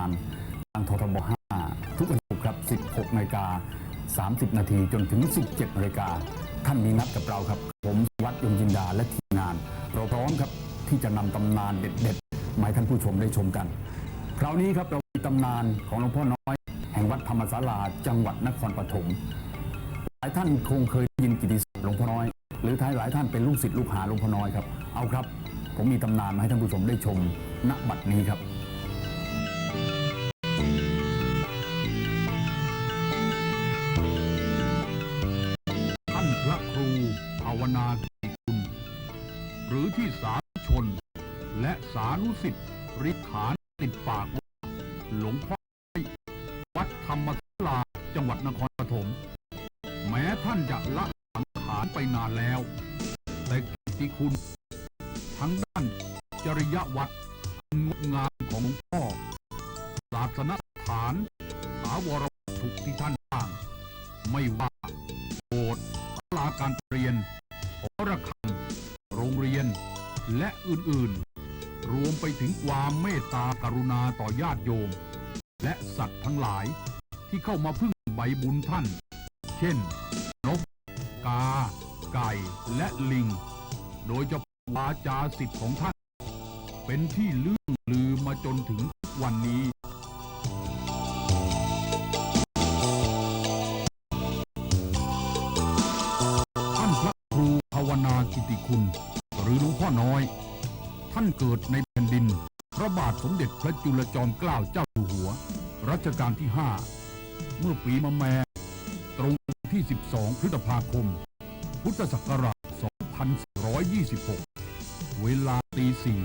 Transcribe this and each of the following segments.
านทางททบ5ทุกวันศุกร์ครับ 16นาฬิกา30 นาทีจนถึง 17นาฬิกาท่านมีนัดกับเราครับ ผมวัดยงจินดาและทีมงาน เราพร้อมครับที่จะนำตำนานเด็ดๆมาให้ท่านผู้ชมได้ชมกัน คราวนี้ครับเรามีตำนานของหลวงพ่อน้อย แห่งวัดธรรมศาลาจังหวัดนครปฐมหลายท่านคงเคยได้ยินกิตติศัพท์หลวงพ่อน้อย หรือท้ายหลายท่านเป็นลูกศิษย์ลูกหาหลวงพ่อน้อยครับเอาครับ ผมมีตำนานมาให้ท่านผู้ชมได้ชมณบัดนี้ครับ ที่สาธุชน และสานุสิทธิ์ริขานติดปากว่าหลวงพ่อวัดธรรมศาลาจังหวัดนครปฐม แม้ท่านจะละสังขารไปนานแล้ว แต่กิตติคุณ ทั้งด้านจริยวัดงดงามของหลวงพ่อ ศาสนสถานถาวรวัตถุที่ท่านสร้าง ไม่ว่าโบสถ์ศาลาการเรียนหอระฆังรงเรียน และอื่นๆ รวมไปถึงความเมตตากรุณาต่อญาติโยม และสัตว์ทั้งหลายที่เข้ามาพึ่งใบบุญท่าน เช่น นก กา ไก่ และลิง โดยเฉพาะวาจาสิทธิ์ของท่าน เป็นที่ลื่อลือมาจนถึงวันนี้ท่านพระครูภาวนากิติคุณ ท่านเกิดในแผ่นดิน พระบาทสมเด็จพระจุลจอมเกล้าเจ้าอยู่หัว รัชกาลที่ 5 เมื่อปีมะแม ตรงที่ 12 พฤษภาคม พุทธศักราช 2426 เวลาตีสี่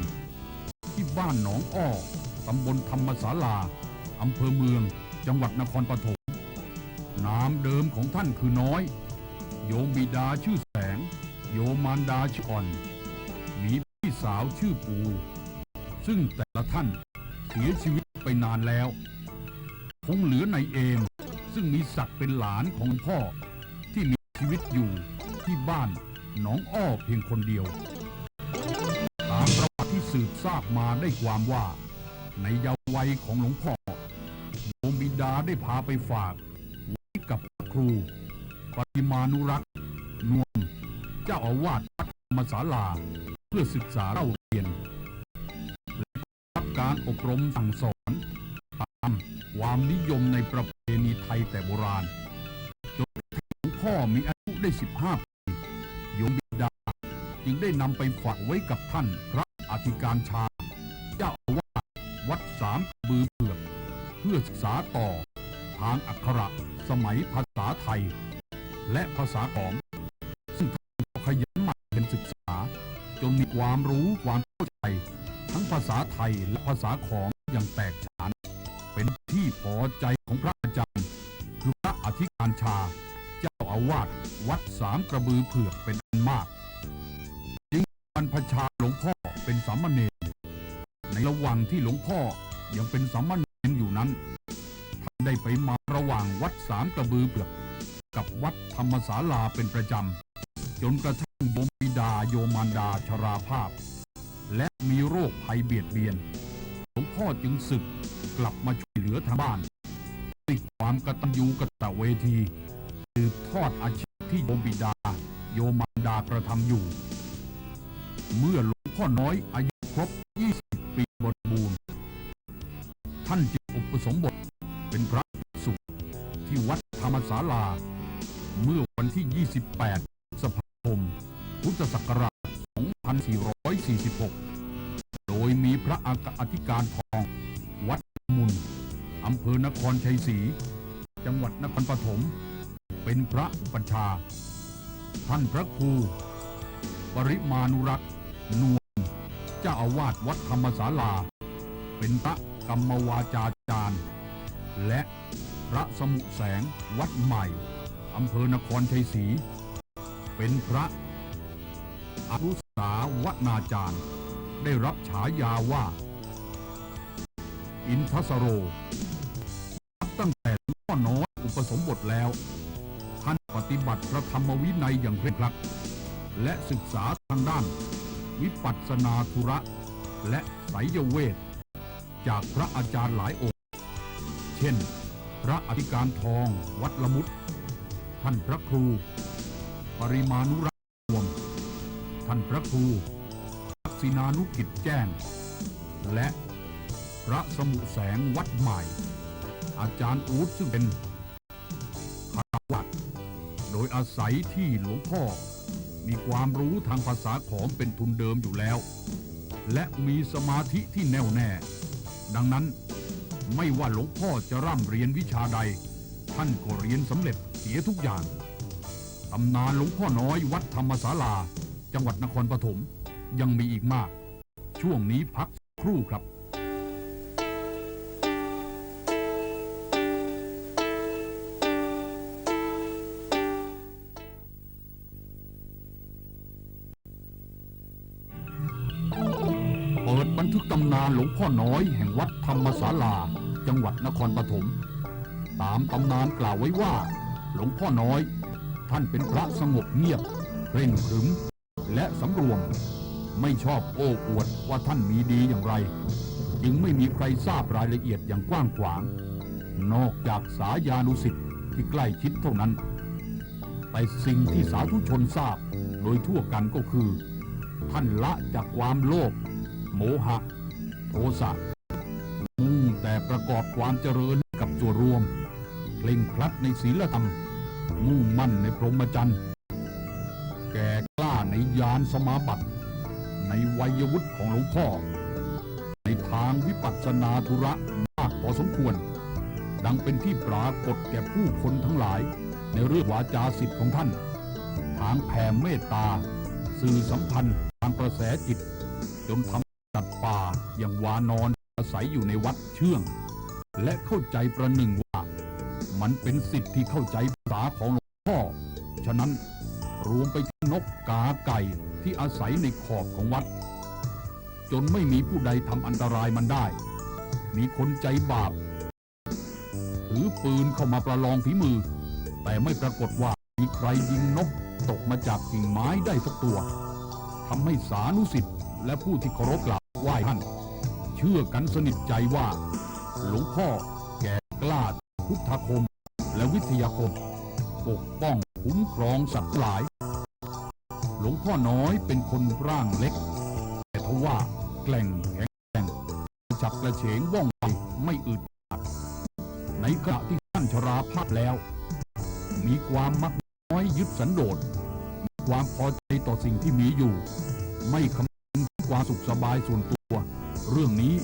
ที่บ้านหนองอ้อ ตำบลธรรมศาลา อำเภอเมือง จังหวัดนครปฐมนามเดิมของท่านคือน้อย โยมบิดาชื่อแสง โยมมารดาชื่ออ่อน สาวชื่อปู ซึ่งแต่ละท่านเสียชีวิตไปนานแล้ว คงเหลือในเอม ซึ่งมีศักดิ์เป็นหลานของพ่อ ที่มีชีวิตอยู่ที่บ้านหนองอ้อเพียงคนเดียว ตามประวัติที่สืบทราบมาได้ความว่า ในเยาว์วัยของหลวงพ่อโยมบิดาได้พาไปฝากไว้กับครู ปริมานุรักษ์นวม เจ้าอาวาสวัด มศาลา เพื่อศึกษาเล่าเรียนและรับการอบรมสั่งสอน ตามความนิยมในประเพณีไทยแต่โบราณ จนกระทั่งหลวงพ่อมีอายุได้ 15 ปีโยมบิดา จึงได้นำไปฝากไว้กับท่านพระอธิการชา เจ้าอาวาสวัดสามบือเผือกเพื่อศึกษาต่อทางอักขระสมัยภาษาไทย และภาษาของซึ่งท่านขยันหมั่น มีความรู้ความเข้าใจ ทั้งภาษาไทยและภาษาของอย่างแตกฉาน เป็นที่พอใจของพระอาจารย์คือพระอธิการชา เจ้าอาวาสวัดสามกระบือเผือกเป็นอันมากจึงบรรพชาหลวงพ่อเป็นสามเณรในระหว่างที่หลวงพ่อยังเป็นสามเณรอยู่นั้นท่านได้ไปมาระหว่างวัดสามกระบือเผือกกับวัดธรรมศาลาเป็นประจำ จนกระทั่งโยม ดาโยมารดาชราภาพ และมีโรคภัยเบียดเบียน หลวงพ่อจึงศึกกลับมาช่วยเหลือทางบ้านด้วยความกตัญญูกตเวทีสืบทอดอาชีพที่โยมบิดา โยมารดากระทำอยู่ เมื่อหลวงพ่อน้อยอายุครบ 20 ปีบริบูรณ์ ท่านจึงอุปสมบทเป็นพระภิกษุที่วัดธรรมศาลา เมื่อวันที่ 28พฤษภาคม พุทธศักราช 2446 โดยมีพระอากาธิการทอง วัดมุนอำเภอนครชัยศรี จังหวัดนครปฐม เป็นพระอุปัชฌาย์ท่านพระครู ปริมานุรักษ์นวลเจ้าอาวาสวัดธรรมศาลา เป็นพระกรรมวาจาจารย์ และพระสมุแสงวัดใหม่อำเภอนครชัยศรี เป็นพระ อรุสาวนาจารย์ ได้รับฉายาว่า อินทสโร ตั้งแต่พ่อน้อยอุปสมบทแล้ว ท่านปฏิบัติพระธรรมวินัยอย่างเคร่งครัด และศึกษาทางด้าน วิปัสสนาธุระ และไสยเวท จากพระอาจารย์หลายองค์ เช่น พระอธิการทองวัดละมุดท่านพระครู ปริมานุรักษ์ ท่านพระครูทักษินานุกิจแจ้ง และพระสมุแสงวัดใหม่ อาจารย์อูดซึ่งเป็นคารวัตโดยอาศัยที่หลวงพ่อ มีความรู้ทางภาษาขอมเป็นทุนเดิมอยู่แล้ว และมีสมาธิที่แน่วแน่ ดังนั้นไม่ว่าหลวงพ่อจะร่ำเรียนวิชาใด ท่านก็เรียนสำเร็จเสียทุกอย่างตำนานหลวงพ่อน้อยวัดธรรมศาลา จังหวัดนครปฐมยังมีอีกมาก ช่วงนี้พักครู่ครับเปิดบันทึกตำนานหลวงพ่อน้อยแห่งวัดธรรมศาลา จังหวัดนครปฐม ตามตำนานกล่าวไว้ว่า หลวงพ่อน้อย ท่านเป็นพระสงบเงียบ เร่งขรึม และสำรวม ไม่ชอบโอ้อวดว่าท่านมีดีอย่างไร จึงไม่มีใครทราบรายละเอียดอย่างกว้างขวาง นอกจากสายานุสิทธิ์ที่ใกล้ชิดเท่านั้น แต่สิ่งที่สาธุชนทราบโดยทั่วกันก็คือ ท่านละจากความโลภโมหะ โทสะมุ่งแต่ประกอบความเจริญกับส่วนรวมเคร่งครัดในศีลธรรม มุ่งมั่นในพรหมจรรย์แก่ ในยานสมาบัติ ในวัยวุฒิของหลวงพ่อ ในทางวิปัสสนาธุระมากพอสมควร ดังเป็นที่ปรากฏแก่ผู้คนทั้งหลาย ในเรื่องวาจาสิทธิ์ของท่าน ทางแผ่เมตตา สื่อสัมพันธ์ทางกระแสจิต จนทำสัตว์ป่าอย่างวานอนอาศัยอยู่ในวัดเชื่อง และเข้าใจประหนึ่งว่า มันเป็นสิทธิ์ที่เข้าใจภาษาของหลวงพ่อ ฉะนั้น รวมไปที่นกกาไก่ที่อาศัยในขอบของวัด จนไม่มีผู้ใดทำอันตรายมันได้ มีคนใจบาปถือปืนเข้ามาประลองฝีมือ แต่ไม่ปรากฏว่ามีใครยิงนกตกมาจากกิ่งไม้ได้สักตัวทำให้สานุสิทธิ์และผู้ที่เคารพกราบไหว้ท่าน เชื่อกันสนิทใจว่า หลวงพ่อแก่กล้าพุทธคมและวิทยาคม ปกป้องคุ้มครองสัตว์หลาย หลวงพ่อน้อยเป็นคนร่างเล็ก แต่ทว่าแกล่งแข็งแกร่งจับกระเฉงว่องไวไม่อึดอัดในขณะที่ท่านชราภาพแล้ว มีความมักน้อยยึดสันโดษมีความพอใจต่อสิ่งที่มีอยู่ ไม่คำนึงถึงความสุขสบายส่วนตัว เรื่องนี้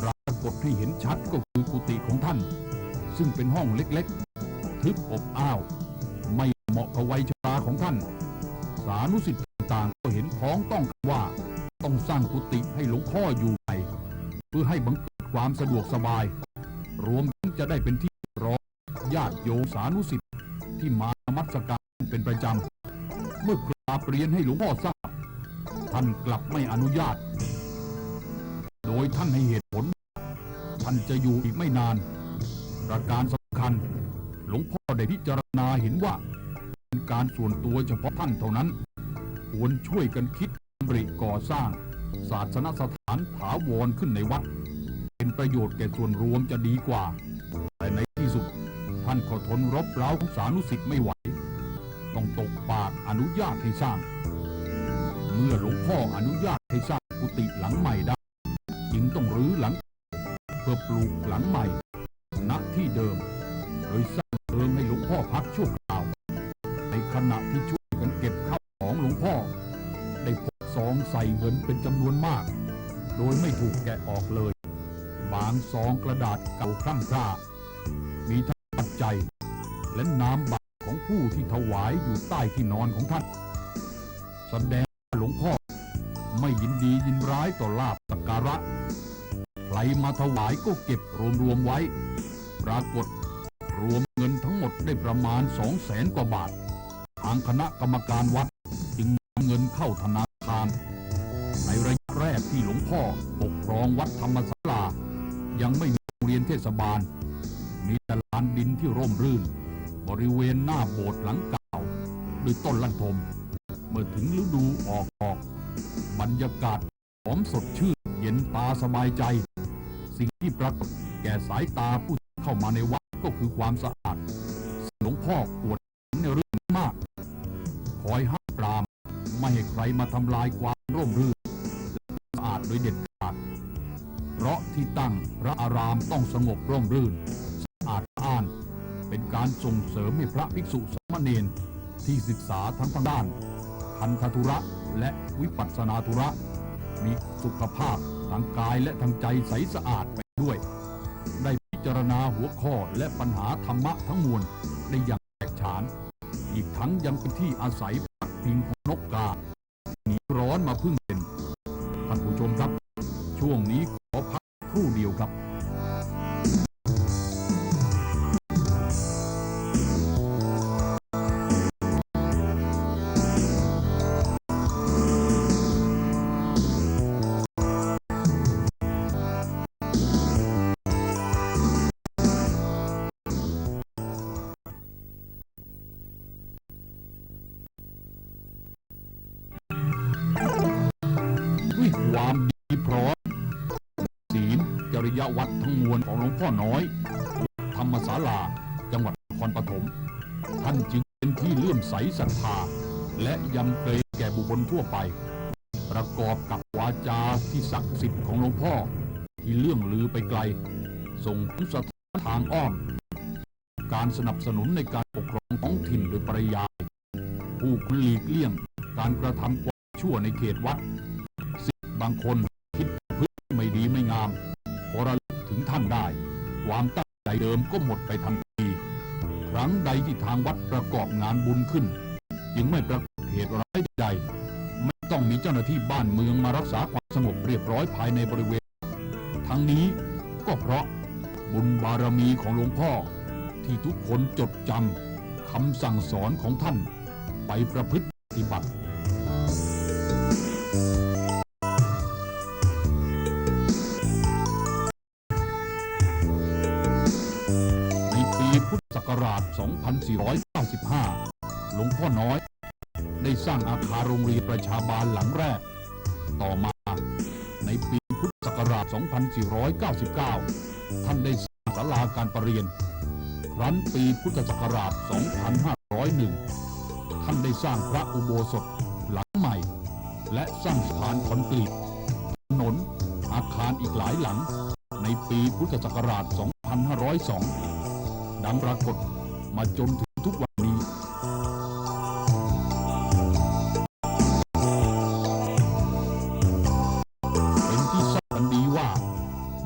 ปรากฏให้เห็นชัดก็คือกุฏิของท่าน ซึ่งเป็นห้องเล็กๆทึบอบอ้าว เหมาะกับวัยชราของท่าน สานุสิทธิ์ต่างก็เห็นพ้องต้องว่าต้องสร้างกุฏิให้หลวงพ่ออยู่ใหม่เพื่อให้บังเกิดความสะดวกสบาย รวมทั้งจะได้เป็นที่รองญาติโยมสานุสิทธิ์ที่มานมัสการเป็นประจำ เมื่อกราบเรียนให้หลวงพ่อทราบ ท่านกลับไม่อนุญาต โดยท่านให้เหตุผล ท่านจะอยู่อีกไม่นาน ประการสำคัญ หลวงพ่อได้พิจารณาเห็นว่า การส่วนตัวเฉพาะท่านเท่านั้น ควรช่วยกันคิดบริก่อสร้าง ศาสนสถานถาวรขึ้นในวัด เป็นประโยชน์แก่ส่วนรวมจะดีกว่า แต่ในที่สุด ท่านก็ทนรบเร้าของสานุสิทธิ์ไม่ไหว ต้องตกปากอนุญาตให้สร้าง เมื่อหลวงพ่ออนุญาตให้สร้างกุฏิหลังใหม่ได้ จึงต้องรื้อหลัง เพื่อปลูกหลังใหม่ณที่เดิมโดยสร้าง ส่เงินเป็นจำนวนมาก โดยไม่ถูกแกะออกเลย บางซองกระดาษเก่าคร่ำคร่า มีทั้งปัจจัย และนามบัตรของผู้ที่ถวายอยู่ใต้ที่นอนของท่านแสดงหลวงพ่อไม่ยินดียินร้ายต่อลาบสักการะ ใครมาถวายก็เก็บรวมๆไว้ ปรากฏรวมเงินทั้งหมดได้ประมาณสองแสนกว่าบาท ทางคณะกรรมการวัดจึงนำเงินเข้าธนาคาร ในระยะแรกที่หลวงพ่อปกครองวัดธรรมศาลา ยังไม่มีโรงเรียนเทศบาล มีแต่ลานดินที่ร่มรื่น บริเวณหน้าโบสถ์หลังเก่าด้วยต้นลันทม เมื่อถึงฤดูออกออก บรรยากาศหอมสดชื่นเย็นตาสบายใจ สิ่งที่ปรากฏแก่สายตาผู้เข้ามาในวัดก็คือความสะอาดหลวงพ่อปวดในเรื่องมาก คอยห้ามปราม ไม่ให้ใครมาทำลายความร่มรื่น อาดโดยเด็ดขาด เพราะที่ตั้งพระอารามต้องสงบร่มรื่นสะอาดอ้าน เป็นการส่งเสริมให้พระภิกษุสมเณรที่ศึกษาทั้งทางด้านพันธธุระและวิปัสสนาธุระ มีสุขภาพทางกายและทางใจใสสะอาดไปด้วย ได้พิจารณาหัวข้อและปัญหาธรรมะทั้งมวลได้อย่างแตกฉาน อีกทั้งยังเป็นที่อาศัยพักพิงของนกกาหนีร้อนมาพึ่งเป็น ท่านผู้ชมครับ ช่วงนี้ขอพักครู่เดียวครับ ริยวัตรทั้งมวลของหลวงพ่อน้อย ธรรมศาลา จังหวัดนครปฐม ท่านจึงเป็นที่เลื่อมใสศรัทธา และยำเกรงแก่บุคคลทั่วไป ประกอบกับวาจาที่ศักดิ์สิทธิ์ของหลวงพ่อ ที่เลื่องลือไปไกล ส่งถึงสถานทางอ้อม การสนับสนุนในการปกครองท้องถิ่นโดยปริยาย ผู้คุณหลีกเลี่ยง การกระทำความชั่วในเขตวัด สิทธิ์บางคนคิดพฤติไม่ดีไม่งาม พอระลึกถึงท่านได้ ความตั้งใจเดิมก็หมดไปทันทีครั้งใดที่ทางวัดประกอบงานบุญขึ้น จึงไม่ปรากฏเหตุร้ายใดไม่ต้องมีเจ้าหน้าที่บ้านเมืองมารักษาความสงบเรียบร้อยภายในบริเวณ ทั้งนี้ก็เพราะบุญบารมีของหลวงพ่อ ที่ทุกคนจดจำคำสั่งสอนของท่านไปประพฤติปฏิบัติ 2495 หลวงพ่อน้อย ได้สร้างอาคารโรงเรียนประชาบาลหลังแรก ต่อมาในปีพุทธศักราช 2499 ท่านได้สร้างศาลาการประเรียน ครั้นปีพุทธศักราช 2501 ท่านได้สร้างพระอุโบสถหลังใหม่ และสร้างสะพานคอนกรีตถนนอาคารอีกหลายหลังในปีพุทธศักราช 2502 ดังปรากฏ มาจนถึงทุกวันนี้ เป็นที่ทราบกันดีว่า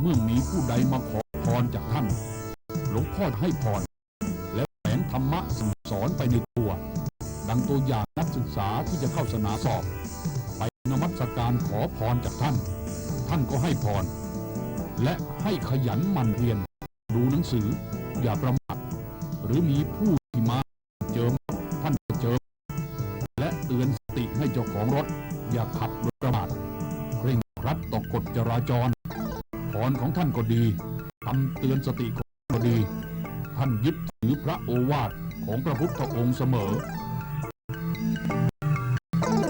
เมื่อมีผู้ใดมาขอพรจากท่าน หลวงพ่อให้พร และแฝงธรรมะสั่งสอนไปในตัว ดังตัวอย่างนักศึกษาที่จะเข้าสนาสอบ ไปนมัสการขอพรจากท่าน ท่านก็ให้พร และให้ขยันหมั่นเพียรดูหนังสืออย่าประมาท หรือมีผู้ที่มาเจิมท่านก็เจิม และเตือนสติให้เจ้าของรถ อย่าขับโดยประมาทเคร่งครัดต่อกฎจราจรพรของท่านก็ดีคำเตือนสติของท่านก็ดี ท่านยึดถือพระโอวาทของพระพุทธองค์เสมอ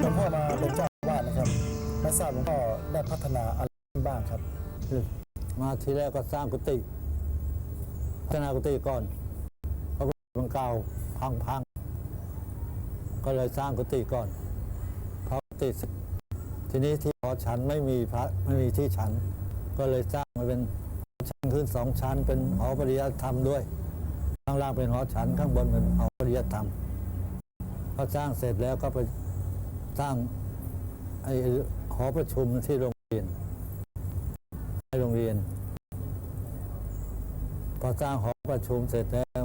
หลวงพ่อมาเป็นเจ้าอาวาสนะครับไม่ทราบหลวงพ่อได้พัฒนาอะไรบ้างครับ มาทีแรกก็สร้างกุฏิพัฒนากุฏิก่อนเพราะกุฏิ มันเก่าพังพังก็เลยสร้างกุฏิก่อนพอกุฏิทีนี้ที่หอฉันไม่มีพระไม่มีที่ฉันก็เลยสร้างมาเป็นหอฉันขึ้นสองชั้น เป็นหอปริยัติธรรมด้วย ข้างล่างเป็นหอฉันข้างบนเป็นหอปริยัติธรรมพอสร้างเสร็จแล้วก็ไปสร้างไอ้หอประชุมที่โรงเรียนในโรงเรียน พอสร้างหอประชุมเสร็จแล้ว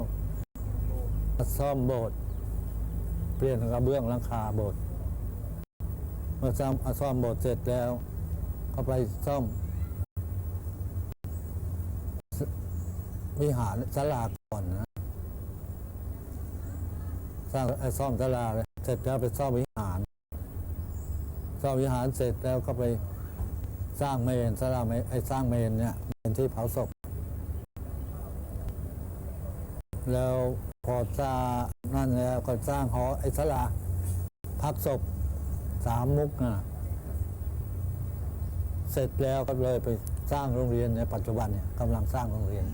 ซ่อมโบสถ์เปลี่ยนกระเบื้องหลังคาโบสถ์เมื่อซ่อมซ่อมโบสถ์เสร็จแล้ว ก็ไปซ่อมวิหารศาลาก่อนนะสร้างไอ้ซ่อมศาลาเลยเสร็จแล้วไปซ่อมวิหารซ่อมวิหารเสร็จแล้วก็ไปสร้างเมนสร้าเมนไอ้สร้างเมนเนี่ยเมนที่เผาศพ แล้วพอสร้างนั่นแล้วก็สร้างหอไอ้สลาพักศพสามมุกนะเสร็จแล้วก็เลยไปสร้างโรงเรียนในปัจจุบันเนี่ยกำลังสร้างโรงเรียน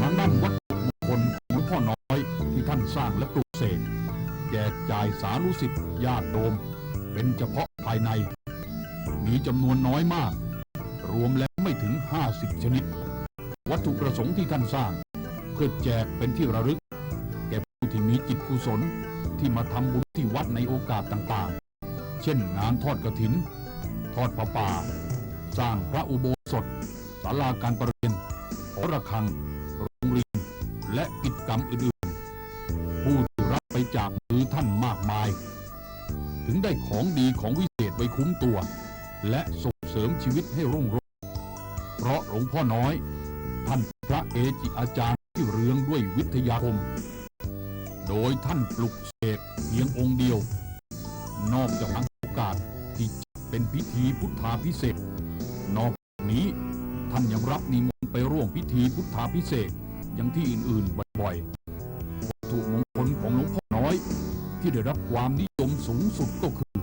ทางด้านวัตถุมงคลของหลวงพ่อน้อยที่ท่านสร้างและปลูกเสกแจกจ่ายสานุสิทธิ์ญาติโยมเป็นเฉพาะภายใน มีจำนวนน้อยมาก รวมแล้วไม่ถึง 50 ชนิด วัตถุประสงค์ที่ท่านสร้าง เพื่อแจกเป็นที่ระลึก แก่ผู้ที่มีจิตกุศลที่มาทำบุญที่วัดในโอกาสต่างๆ เช่นงานทอดกระถิน ทอดประป่า สร้างพระอุโบสถศาลาการประเรียนหอระฆัง โรงเรียน และกิจกรรมอื่นๆ ผู้ที่รับไปจากมือท่านมากมาย ถึงได้ของดีของวิเศษไว้คุ้มตัว และส่งเสริมชีวิตให้รุ่งโรจน์ เพราะหลวงพ่อน้อย ท่านพระเอจิอาจารย์ที่เรืองด้วยวิทยาคม โดยท่านปลุกเสกเพียงองค์เดียว นอกจากทางโอกาสที่จัดเป็นพิธีพุทธาพิเศษนอกจากนี้ท่านยังรับนิมนต์ไปร่วมพิธีพุทธาพิเศษอย่างที่อื่นๆบ่อยๆวัตถุมงคลของหลวงพ่อน้อย ที่ได้รับความนิยมสูงสุดก็คือ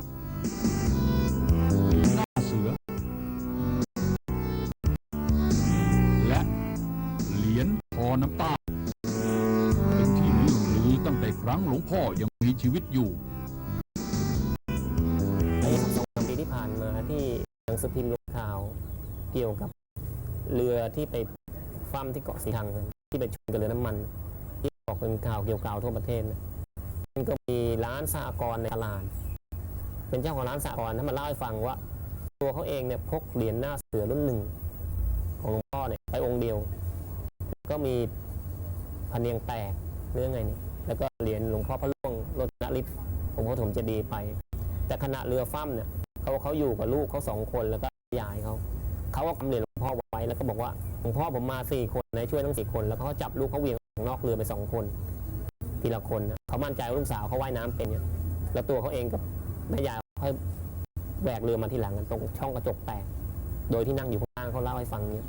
น้ำตา เป็นที่ลือลือตั้งแต่ครั้งหลวงพ่อยังมีชีวิตอยู่ ในสองสามปีที่ผ่านมาที่หนังสือพิมพ์ลงข่าว เกี่ยวกับเรือที่ไปฟั่มที่เกาะสีชังครับที่ไปชนกับเรือน้ำมัน ที่ออกเป็นข่าวเกี่ยวกาวทั่วประเทศนะมันก็มีร้านสหกรณ์ในตลาดเป็นเจ้าของร้านสหกรณ์ท่านมาเล่าให้ฟังว่า ตัวเขาเองเนี่ยพกเหรียญหน้าเสือรุ่นหนึ่ง ของหลวงพ่อเนี่ยไปองค์เดียว ก็มีพันเนียงแตกเรื่องไงนี่แล้วก็เหรียญหลวงพ่อพระล่วงรจนฤทธิ์องค์พระปฐมเจดีย์ไป แต่ขณะเรือฟั่มเนี่ยเขาเขาอยู่กับลูกเขาสองคนแล้วก็ยายเขาเขาก็กำเหรียญหลวงพ่อไว้แล้วก็บอกว่าหลวงพ่อผมมาสี่คนนะช่วยทั้งสี่คน แล้วเขาจับลูกเขาเวียงนอกเรือไปสองคนทีละคนนะเขามั่นใจว่าลูกสาวเขาว่ายน้ำเป็นเนี่ยแล้วตัวเขาเองกับแม่ยายค่อยแหวกเรือมาทีหลังตรงช่องกระจกแตกโดยที่นั่งอยู่ข้างล่างเขาเล่าให้ฟังเนี่ย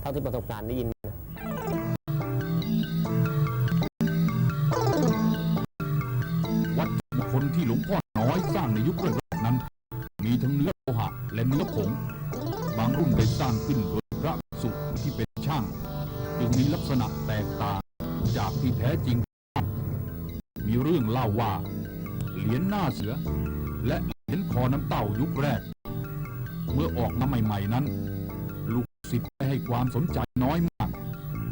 เท่าที่ประสบการณ์ได้ยิน สือ และเหรียญคอน้ำเต้ายุคแรก เมื่อออกมาใหม่ ๆนั้น ลูกศิษย์ได้ให้ความสนใจน้อยมาก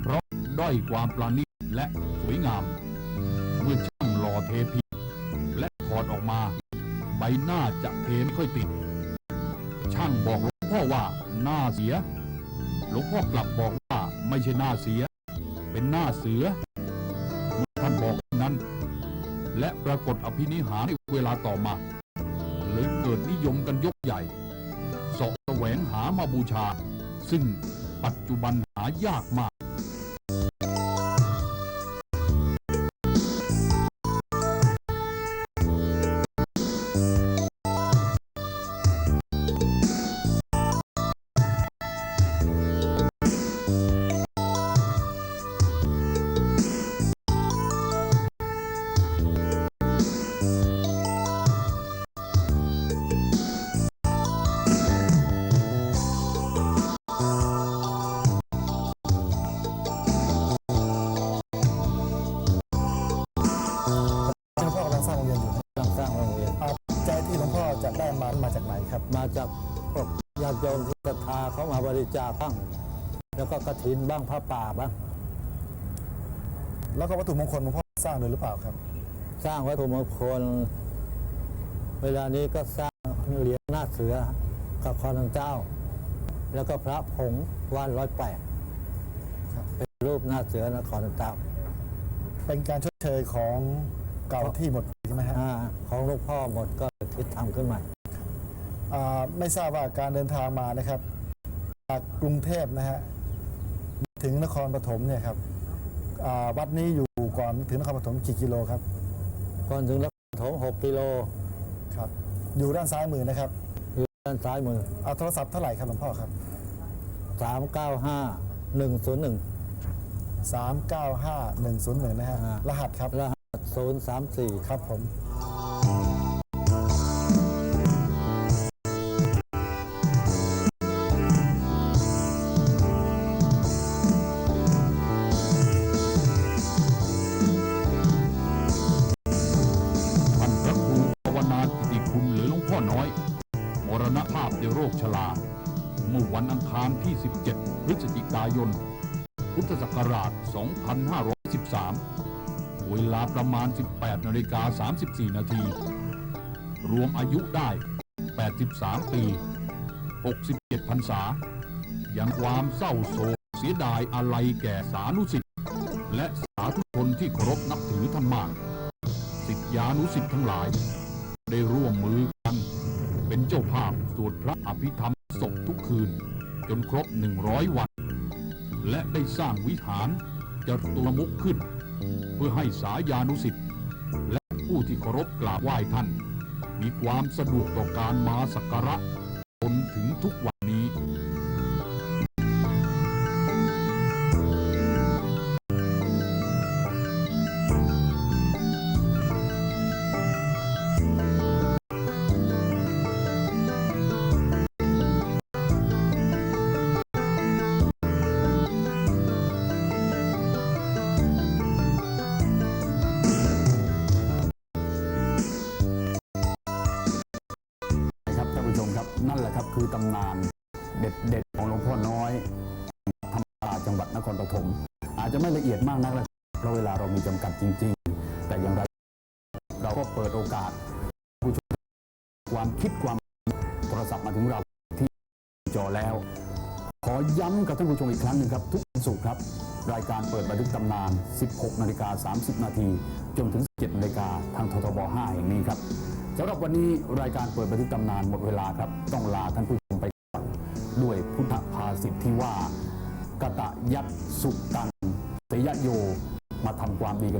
เพราะด้อยความปราณีตและสวยงาม เมื่อช่างหล่อเทพี และถอดออกมา ใบหน้าจะเทไม่ค่อยติด ช่างบอกหลวงพ่อว่าหน้าเสีย หลวงพ่อกลับบอกว่าไม่ใช่หน้าเสีย เป็นหน้าเสือเมื่อท่านบอกนั้น และปรากฏอภินิหารในเวลาต่อมาเลยเกิดนิยมกันยกใหญ่เสาะแสวงหามาบูชา ซึ่งปัจจุบันหายากมาก แล้วก็กระถินบ้างผ้าป่าบ้างแล้วก็วัตถุมงคลหลวงพ่อสร้างเลยหรือเปล่าครับ สร้างวัตถุมงคล เวลานี้ก็สร้างเหรียญหน้าเสือกับคอนังเจ้า แล้วก็พระผงว่านร้อยแปดครับเป็นรูปหน้าเสือนครนังเจ้าเป็นการชดเชยของเก่าที่หมดไปใช่ไหมฮะอ่าของหลูกพ่อหมดก็คิดทำขึ้นใหม่อ่าไม่ทราบว่าการเดินทางมานะครับ จากกรุงเทพนะฮะ ถึงนครปฐมเนี่ยครับอ่าวัดนี้อยู่ก่อนถึงนครปฐมกี่กิโลครับ ก่อนถึงนครปฐม6กิโลครับอยู่ด้านซ้ายมือนะครับอยู่ด้านซ้ายมือเอาโทรศัพท์เท่าไหร่ครับหลวงพ่อครับ 395 101 395 101 นะฮะอ่ารหัสครับ รหัส 034 ครับผม 2513 เวลาประมาณ 18นาฬิกา34 นาที รวมอายุได้ 83 ปี 67พรรษายังความเศร้าโศกเสียดายอะไรแก่สานุสิทธิ์และสาธุชนที่เคารพนับถือท่านมาก สิทธิานุสิทธิ์ทั้งหลาย ได้ร่วมมือกัน เป็นเจ้าภาพสวดพระอภิธรรมศพทุกคืน จนครบ 100 วัน และได้สร้างวิหาร จตุรมุขขึ้น เพื่อให้สายานุสิทธิ์และผู้ที่เคารพกราบไหว้ท่าน มีความสะดวกต่อการมาสักการะจนถึงทุกวัน นั่นแหละครับคือตำนานเด็ดเด็ดๆของหลวงพ่อน้อยธรรมราจังหวัดนครปฐมอาจจะไม่ละเอียดมากนักเพราะเวลาเรามีจำกัดจริง ๆ แต่อย่างไรเราก็เปิดโอกาส ผู้ชมความคิดความโทรศัพท์มาถึงเราที่จอแล้ว ขอย้ำกับท่านผู้ชมอีกครั้งหนึ่งครับ ทุกวันศุกร์ครับ รายการเปิดบันทึกตำนาน 16 นาฬิกา 30 นาทีจนถึง17นาฬิกาทางททบ 5 แห่งนี้ครับ สำหรับวันนี้รายการเปิดบันทึกตำนานหมดเวลาครับ ต้องลาท่านผู้ชมไปก่อนด้วยพุทธภาษิตที่ว่ากตะยัตสุตังสยโย มาทำความดีกัน